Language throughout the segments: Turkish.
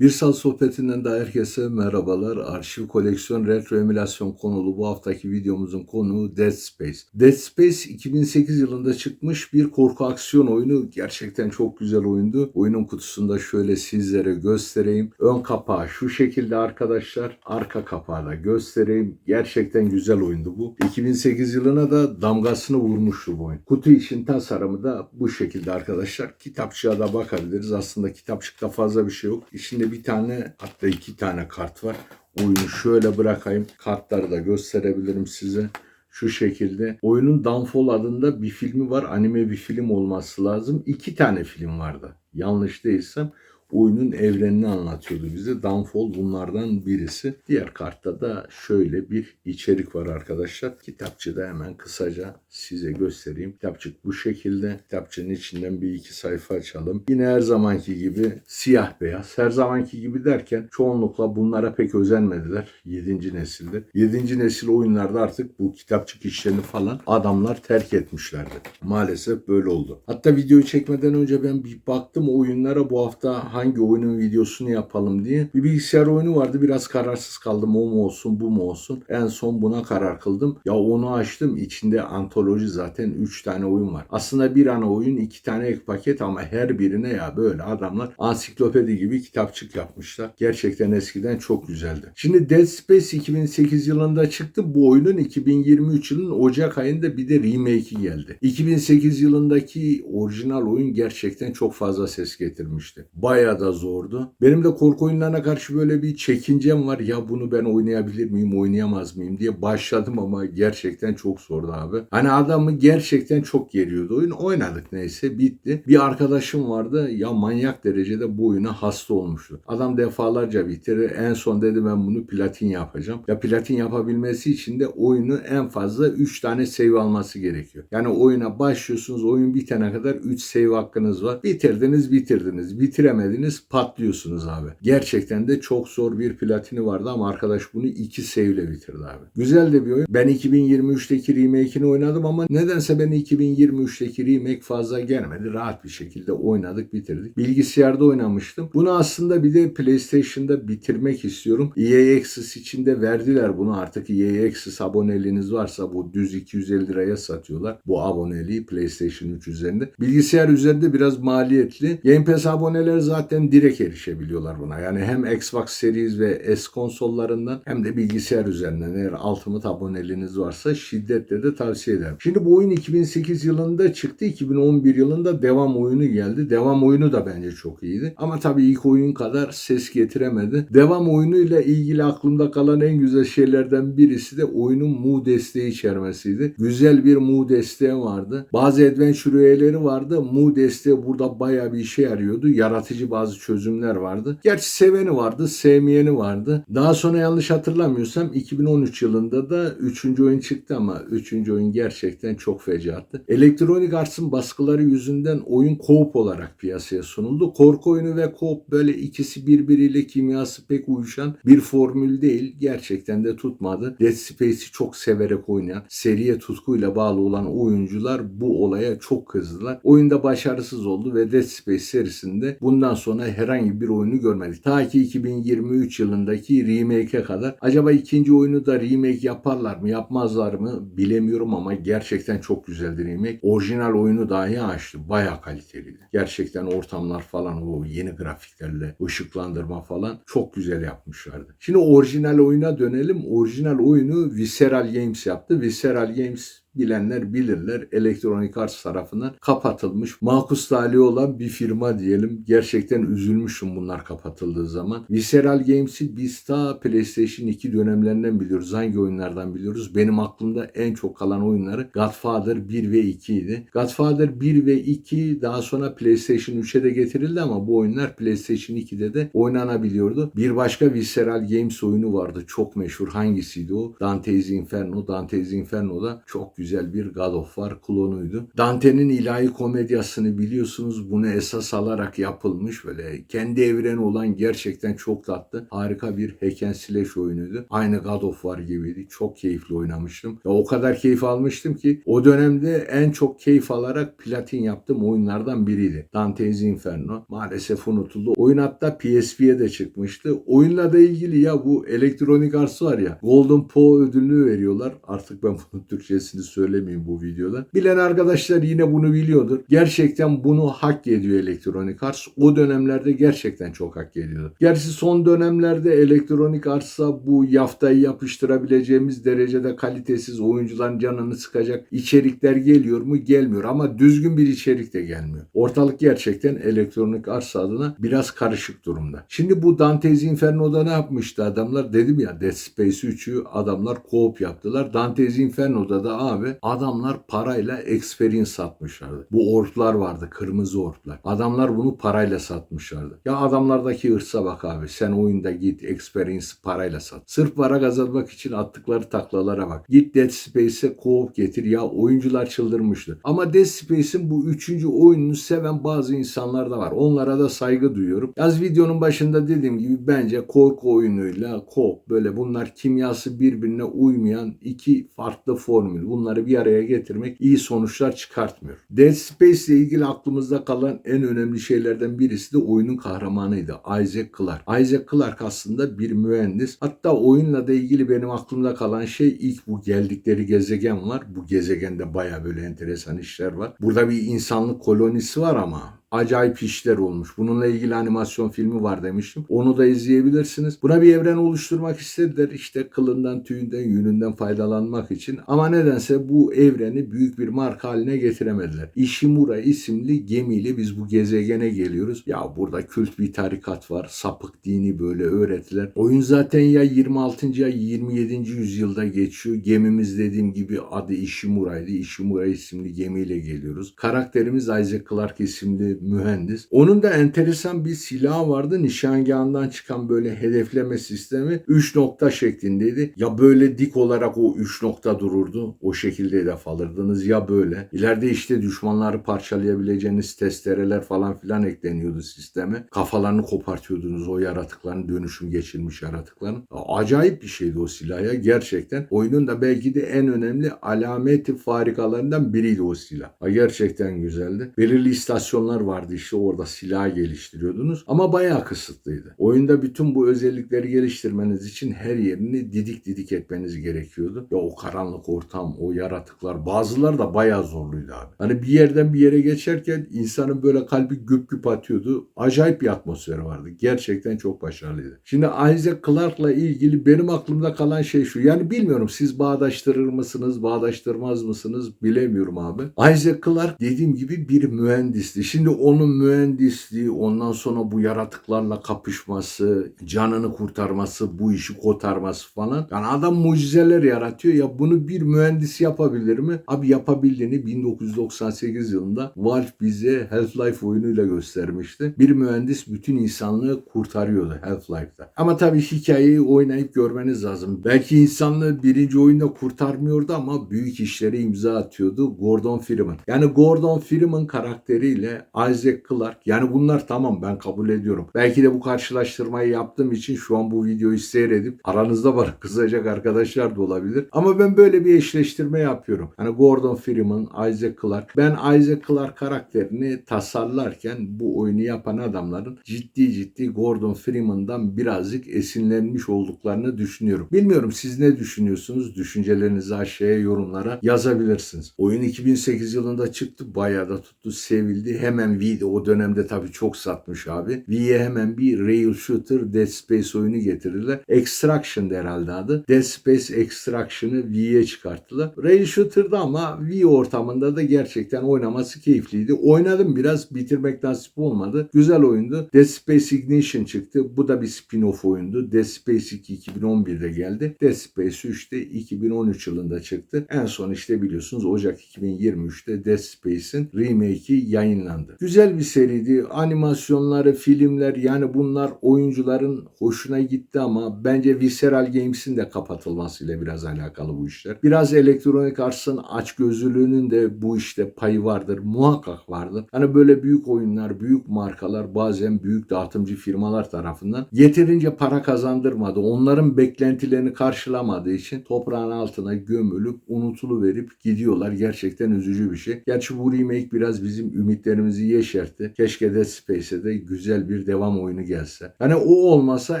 Bir saat sohbetinden de herkese merhabalar. Arşiv koleksiyon retro emülasyon konulu bu haftaki videomuzun konuğu Dead Space. Dead Space 2008 yılında çıkmış bir korku aksiyon oyunu. Gerçekten çok güzel oyundu. Oyunun kutusunda şöyle sizlere göstereyim. Ön kapağı şu şekilde arkadaşlar. Arka kapağı da göstereyim. Gerçekten güzel oyundu bu. 2008 yılına da damgasını vurmuştu bu oyun. Kutu için tasarımı da bu şekilde arkadaşlar. Kitapçığa da bakabiliriz. Aslında kitapçıkta fazla bir şey yok. İçinde bir tane hatta iki tane kart var. Oyunu şöyle bırakayım. Kartları da gösterebilirim size. Şu şekilde. Oyunun Downfall adında bir filmi var. Anime bir film olması lazım. İki tane film vardı. Yanlış değilsem oyunun evrenini anlatıyordu bize. Downfall bunlardan birisi. Diğer kartta da şöyle bir içerik var arkadaşlar. Kitapçıda hemen kısaca size göstereyim. Kitapçık bu şekilde. Kitapçının içinden bir iki sayfa açalım. Yine her zamanki gibi siyah beyaz. Her zamanki gibi derken çoğunlukla bunlara pek özenmediler. 7. nesilde. 7. nesil oyunlarda artık bu kitapçık işlerini falan adamlar terk etmişlerdi. Maalesef böyle oldu. Hatta videoyu çekmeden önce ben bir baktım oyunlara bu hafta hangi oyunun videosunu yapalım diye. Bir bilgisayar oyunu vardı biraz kararsız kaldım o mu olsun bu mu olsun. En son buna karar kıldım. Ya onu açtım içinde antoloji zaten 3 tane oyun var. Aslında bir ana oyun 2 tane ek paket ama her birine ya böyle adamlar ansiklopedi gibi kitapçık yapmışlar. Gerçekten eskiden çok güzeldi. Şimdi Dead Space 2008 yılında çıktı. Bu oyunun 2023 yılının Ocak ayında bir de remake'i geldi. 2008 yılındaki orijinal oyun gerçekten çok fazla ses getirmişti. Bayağı da zordu. Benim de korku oyunlarına karşı böyle bir çekincem var. Ya bunu ben oynayabilir miyim, oynayamaz mıyım diye başladım ama gerçekten çok zordu abi. Hani adamı gerçekten çok geriyordu oyun. Oynadık neyse bitti. Bir arkadaşım vardı ya manyak derecede bu oyuna hasta olmuştu. Adam defalarca bitirdi. En son dedi ben bunu platin yapacağım. Ya platin yapabilmesi için de oyunu en fazla 3 tane save alması gerekiyor. Yani oyuna başlıyorsunuz oyun bitene kadar 3 save hakkınız var. Bitirdiniz bitirdiniz. Bitiremediniz patlıyorsunuz abi. Gerçekten de çok zor bir platini vardı ama arkadaş bunu 2 save ile bitirdi abi. Güzel de bir oyun. Ben 2023'teki remake'ini oynadım ama nedense ben 2023'teki remake fazla gelmedi. Rahat bir şekilde oynadık bitirdik. Bilgisayarda oynamıştım. Bunu aslında bir de PlayStation'da bitirmek istiyorum. EA Access içinde verdiler bunu artık EA Access aboneliğiniz varsa bu düz 250 liraya satıyorlar. Bu aboneliği PlayStation 3 üzerinde. Bilgisayar üzerinde biraz maliyetli. Game Pass aboneler zaten direkt erişebiliyorlar buna. Yani hem Xbox Series ve S konsollarından hem de bilgisayar üzerinden eğer Ultimate aboneliğiniz varsa şiddetle de tavsiye ederim. Şimdi bu oyun 2008 yılında çıktı. 2011 yılında devam oyunu geldi. Devam oyunu da bence çok iyiydi. Ama tabii ilk oyun kadar ses getiremedi. Devam oyunuyla ilgili aklımda kalan en güzel şeylerden birisi de oyunun mu desteği içermesiydi. Güzel bir mu desteği vardı. Bazı adventure üyeleri vardı. Mu desteği burada bayağı bir işe yarıyordu. Yaratıcı bazı çözümler vardı. Gerçi seveni vardı, sevmeyeni vardı. Daha sonra yanlış hatırlamıyorsam 2013 yılında da 3. oyun çıktı ama 3. oyun gerçekten çok fecattı. Electronic Arts'ın baskıları yüzünden oyun co-op olarak piyasaya sunuldu. Korku oyunu ve co-op böyle ikisi birbiriyle kimyası pek uyuşan bir formül değil. Gerçekten de tutmadı. Dead Space'i çok severek oynayan, seriye tutkuyla bağlı olan oyuncular bu olaya çok kızdılar. Oyunda başarısız oldu ve Dead Space serisinde bundan sonra herhangi bir oyunu görmedik. Ta ki 2023 yılındaki remake'e kadar. Acaba ikinci oyunu da remake yaparlar mı yapmazlar mı bilemiyorum ama gerçekten çok güzeldi remake. Orijinal oyunu dahi açtı. Baya kaliteliydi. Gerçekten ortamlar falan o yeni grafiklerle ışıklandırma falan çok güzel yapmışlardı. Şimdi orijinal oyuna dönelim. Orijinal oyunu Visceral Games yaptı. Visceral Games bilenler bilirler. Electronic Arts tarafından kapatılmış. Makus tali olan bir firma diyelim. Gerçekten üzülmüşüm bunlar kapatıldığı zaman. Visceral Games'i biz ta PlayStation 2 dönemlerinden biliyoruz. Hangi oyunlardan biliyoruz? Benim aklımda en çok kalan oyunları Godfather 1 ve 2 idi. Godfather 1 ve 2 daha sonra PlayStation 3'e de getirildi ama bu oyunlar PlayStation 2'de de oynanabiliyordu. Bir başka Visceral Games oyunu vardı. Çok meşhur. Hangisiydi o? Dante's Inferno. Dante's Inferno da çok güzel güzel bir God of War klonuydu. Dante'nin ilahi komedyasını biliyorsunuz. Bunu esas alarak yapılmış böyle kendi evreni olan gerçekten çok tatlı. Harika bir hack and slash oyunuydu. Aynı God of War gibiydi. Çok keyifli oynamıştım. Ya o kadar keyif almıştım ki o dönemde en çok keyif alarak platin yaptığım oyunlardan biriydi. Dante's Inferno. Maalesef unutuldu. Oyun hatta PSP'ye de çıkmıştı. Oyunla da ilgili ya bu Electronic Arts var ya Golden Paw ödülünü veriyorlar. Artık ben bunun Türkçesini söylemeyeyim bu videoda. Bilen arkadaşlar yine bunu biliyordur. Gerçekten bunu hak ediyor Electronic Arts. O dönemlerde gerçekten çok hak ediyordu. Gerçi son dönemlerde Electronic Arts'a bu yaftayı yapıştırabileceğimiz derecede kalitesiz oyuncuların canını sıkacak içerikler geliyor mu? Gelmiyor ama düzgün bir içerik de gelmiyor. Ortalık gerçekten Electronic Arts adına biraz karışık durumda. Şimdi bu Dante's Inferno'da ne yapmıştı adamlar? Dedim ya Dead Space 3'ü adamlar co-op yaptılar. Dante's Inferno'da da abi adamlar parayla experience satmışlardı. Bu orplar vardı. Kırmızı orplar. Adamlar bunu parayla satmışlardı. Ya adamlardaki hırsa bak abi. Sen oyunda git experience parayla sat. Sırf para kazanmak için attıkları taklalara bak. Git Dead Space'e co-op getir. Ya oyuncular çıldırmıştı. Ama Dead Space'in bu üçüncü oyununu seven bazı insanlar da var. Onlara da saygı duyuyorum. Yaz videonun başında dediğim gibi bence korku oyunuyla co-op böyle bunlar kimyası birbirine uymayan iki farklı formül. Bunları bir araya getirmek iyi sonuçlar çıkartmıyor. Dead Space ile ilgili aklımızda kalan en önemli şeylerden birisi de oyunun kahramanıydı. Isaac Clarke. Isaac Clarke aslında bir mühendis. Hatta oyunla da ilgili benim aklımda kalan şey ilk bu geldikleri gezegen var. Bu gezegende baya böyle enteresan işler var. Burada bir insanlık kolonisi var ama acayip işler olmuş. Bununla ilgili animasyon filmi var demiştim. Onu da izleyebilirsiniz. Buna bir evren oluşturmak istediler. İşte kılından, tüyünden, yününden faydalanmak için. Ama nedense bu evreni büyük bir marka haline getiremediler. Ishimura isimli gemiyle biz bu gezegene geliyoruz. Ya burada kült bir tarikat var. Sapık dini böyle öğretiler. Oyun zaten ya 26. ya 27. yüzyılda geçiyor. Gemimiz dediğim gibi adı Ishimura'ydı. Ishimura isimli gemiyle geliyoruz. Karakterimiz Isaac Clarke isimli mühendis. Onun da enteresan bir silahı vardı. Nişangahından çıkan böyle hedefleme sistemi 3 nokta şeklindeydi. Ya böyle dik olarak o 3 nokta dururdu. O şekilde hedef alırdınız ya böyle. İleride işte düşmanları parçalayabileceğiniz testereler falan filan ekleniyordu sisteme. Kafalarını kopartıyordunuz o yaratıkların dönüşüm geçirmiş yaratıkların. Acayip bir şeydi o silah ya gerçekten. Oyunun da belki de en önemli alameti farikalarından biriydi o silah. Gerçekten güzeldi. Belirli istasyonlar vardı işte orada silah geliştiriyordunuz ama bayağı kısıtlıydı. Oyunda bütün bu özellikleri geliştirmeniz için her yerini didik didik etmeniz gerekiyordu. Ya o karanlık ortam, o yaratıklar bazıları da bayağı zorluydu abi. Hani bir yerden bir yere geçerken insanın böyle kalbi güp güp atıyordu. Acayip bir atmosferi vardı. Gerçekten çok başarılıydı. Şimdi Isaac Clarke'la ilgili benim aklımda kalan şey şu. Yani bilmiyorum siz bağdaştırır mısınız, bağdaştırmaz mısınız bilemiyorum abi. Isaac Clarke dediğim gibi bir mühendisti. Şimdi onun mühendisliği, ondan sonra bu yaratıklarla kapışması, canını kurtarması, bu işi kotarması falan. Yani adam mucizeler yaratıyor. Ya bunu bir mühendis yapabilir mi? Abi yapabildiğini 1998 yılında Valve bize Half-Life oyunuyla göstermişti. Bir mühendis bütün insanlığı kurtarıyordu Half-Life'da. Ama tabii hikayeyi oynayıp görmeniz lazım. Belki insanlığı birinci oyunda kurtarmıyordu ama büyük işlere imza atıyordu Gordon Freeman. Yani Gordon Freeman karakteriyle Isaac Clarke yani bunlar tamam ben kabul ediyorum. Belki de bu karşılaştırmayı yaptığım için şu an bu videoyu seyredip aranızda bana kızacak arkadaşlar da olabilir. Ama ben böyle bir eşleştirme yapıyorum. Hani Gordon Freeman, Isaac Clarke. Ben Isaac Clarke karakterini tasarlarken bu oyunu yapan adamların ciddi ciddi Gordon Freeman'dan birazcık esinlenmiş olduklarını düşünüyorum. Bilmiyorum siz ne düşünüyorsunuz? Düşüncelerinizi aşağıya yorumlara yazabilirsiniz. Oyun 2008 yılında çıktı. Bayağı da tuttu, sevildi. Hemen V'de o dönemde tabii çok satmış abi. V'ye hemen bir rail shooter Dead Space oyunu getirdiler. Extraction herhalde adı. Dead Space Extraction'ı V'ye çıkarttılar. Rail shooter'da ama V ortamında da gerçekten oynaması keyifliydi. Oynadım biraz bitirmek nasip olmadı. Güzel oyundu. Dead Space Ignition çıktı. Bu da bir spin-off oyundu. Dead Space 2 2011'de geldi. Dead Space 3 de 2013 yılında çıktı. En son işte biliyorsunuz Ocak 2023'te Dead Space'in remake'i yayınlandı. Güzel bir seriydi. Animasyonları, filmler yani bunlar oyuncuların hoşuna gitti ama bence Visceral Games'in de kapatılmasıyla biraz alakalı bu işler. Biraz Electronic Arts'ın açgözlülüğünün de bu işte payı vardır. Muhakkak vardır. Hani böyle büyük oyunlar, büyük markalar bazen büyük dağıtımcı firmalar tarafından yeterince para kazandırmadı. Onların beklentilerini karşılamadığı için toprağın altına gömülüp unutuluverip gidiyorlar. Gerçekten üzücü bir şey. Gerçi bu remake biraz bizim ümitlerimizi yeşertti. Keşke Dead Space'e de güzel bir devam oyunu gelse. Hani o olmasa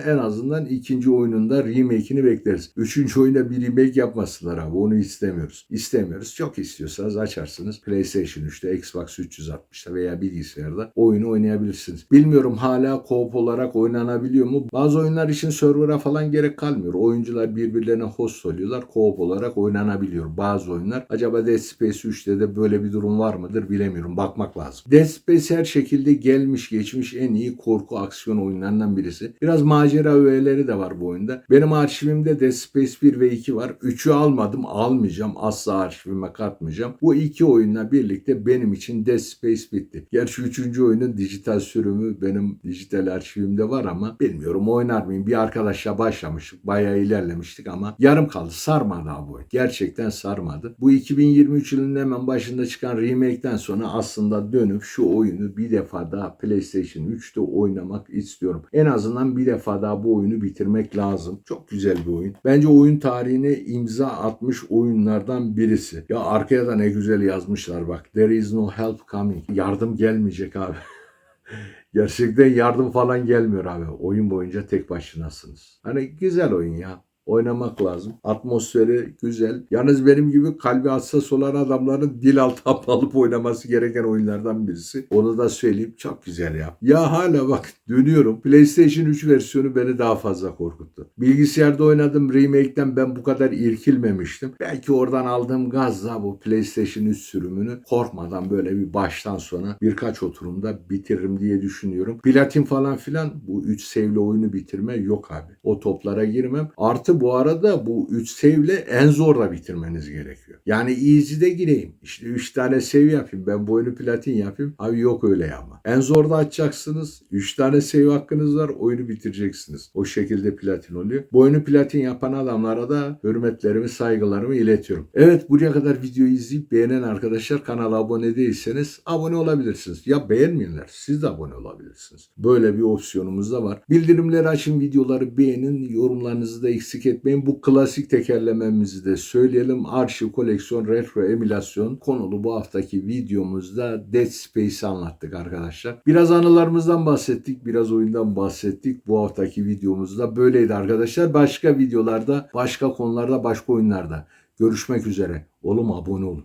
en azından ikinci oyununda remake'ini bekleriz. Üçüncü oyunda bir remake yapmasınlar abi. Onu istemiyoruz. İstemiyoruz. Çok istiyorsanız açarsınız. PlayStation 3'te, Xbox 360'ta veya bilgisayarda oyunu oynayabilirsiniz. Bilmiyorum hala co-op olarak oynanabiliyor mu? Bazı oyunlar için server'a falan gerek kalmıyor. Oyuncular birbirlerine host oluyorlar. Co-op olarak oynanabiliyor bazı oyunlar. Acaba Dead Space 3'te de böyle bir durum var mıdır bilemiyorum. Bakmak lazım. Dead Space her şekilde gelmiş geçmiş en iyi korku aksiyon oyunlarından birisi. Biraz macera öğeleri de var bu oyunda. Benim arşivimde Dead Space 1 ve 2 var. 3'ü almadım, almayacağım. Asla arşivime katmayacağım. Bu iki oyunla birlikte benim için Dead Space bitti. Gerçi 3. oyunun dijital sürümü benim dijital arşivimde var ama bilmiyorum oynar mıyım? Bir arkadaşla başlamıştık. Bayağı ilerlemiştik ama yarım kaldı. Sarmadı abi oyun. Gerçekten sarmadı. Bu 2023 yılının hemen başında çıkan remake'den sonra aslında dönüp şu oyunu bir defa daha PlayStation 3'te oynamak istiyorum. En azından bir defa daha bu oyunu bitirmek lazım. Çok güzel bir oyun. Bence oyun tarihine imza atmış oyunlardan birisi. Ya arkaya da ne güzel yazmışlar bak. There is no help coming. Yardım gelmeyecek abi. Gerçekten yardım falan gelmiyor abi. Oyun boyunca tek başınasınız. Hani güzel oyun ya. Oynamak lazım. Atmosferi güzel. Yalnız benim gibi kalbi hassas olan adamların dil altı alıp oynaması gereken oyunlardan birisi. Onu da söyleyeyim. Çok güzel ya. Ya hala bak dönüyorum. PlayStation 3 versiyonu beni daha fazla korkuttu. Bilgisayarda oynadım remake'den ben bu kadar irkilmemiştim. Belki oradan aldığım gazla bu PlayStation 3 sürümünü korkmadan böyle bir baştan sona birkaç oturumda bitiririm diye düşünüyorum. Platin falan filan bu 3 sevli oyunu bitirme yok abi. O toplara girmem. Artı bu arada bu 3 sevle en zor da bitirmeniz gerekiyor. Yani easy'de gireyim. İşte 3 tane sev yapayım. Ben bu oyunu platin yapayım. Abi yok öyle ama. En zorda açacaksınız. 3 tane save hakkınız var. Oyunu bitireceksiniz. O şekilde platin oluyor. Bu oyunu platin yapan adamlara da hürmetlerimi, saygılarımı iletiyorum. Evet buraya kadar videoyu izleyip beğenen arkadaşlar kanala abone değilseniz abone olabilirsiniz. Ya beğenmeyenler siz de abone olabilirsiniz. Böyle bir opsiyonumuz da var. Bildirimleri açın, videoları beğenin, yorumlarınızı da etmeyin. Bu klasik tekerlememizi de söyleyelim. Arşiv, koleksiyon, retro, emülasyon konulu bu haftaki videomuzda Dead Space'i anlattık arkadaşlar. Biraz anılarımızdan bahsettik, biraz oyundan bahsettik. Bu haftaki videomuzda böyleydi arkadaşlar. Başka videolarda, başka konularda, başka oyunlarda görüşmek üzere. Oğlum abone olun.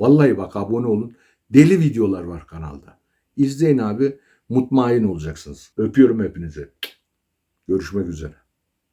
Vallahi bak abone olun. Deli videolar var kanalda. İzleyin abi. Mutmain olacaksınız. Öpüyorum hepinizi. Görüşmek üzere.